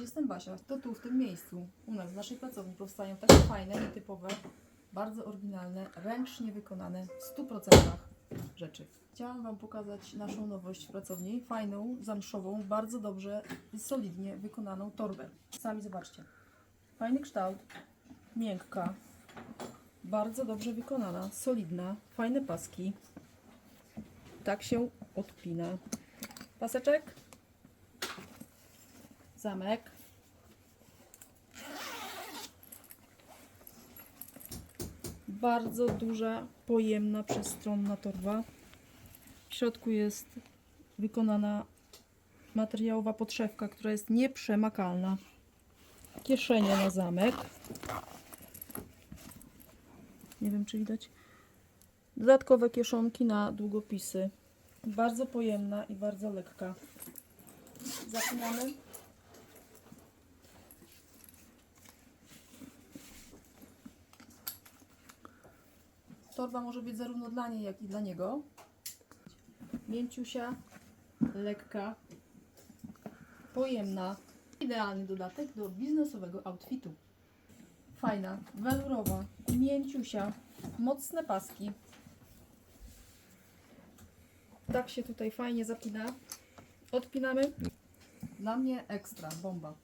Jestem Basia, to tu w tym miejscu u nas w naszej pracowni powstają takie fajne, nietypowe, bardzo oryginalne, ręcznie wykonane w 100% rzeczy. Chciałam Wam pokazać naszą nowość w pracowni, fajną, zamszową, bardzo dobrze i solidnie wykonaną torbę. Sami zobaczcie. Fajny kształt, miękka, bardzo dobrze wykonana, solidna, fajne paski. Tak się odpina. Paseczek, zamek. Bardzo duża, pojemna, przestronna torba. W środku jest wykonana materiałowa podszewka, która jest nieprzemakalna. Kieszenie na zamek. Nie wiem, czy widać. Dodatkowe kieszonki na długopisy. Bardzo pojemna i bardzo lekka. Zapinamy. Torba może być zarówno dla niej, jak i dla niego. Mięciusia, lekka, pojemna. Idealny dodatek do biznesowego outfitu. Fajna, welurowa, mięciusia, mocne paski. Tak się tutaj fajnie zapina. Odpinamy. Dla mnie ekstra, bomba.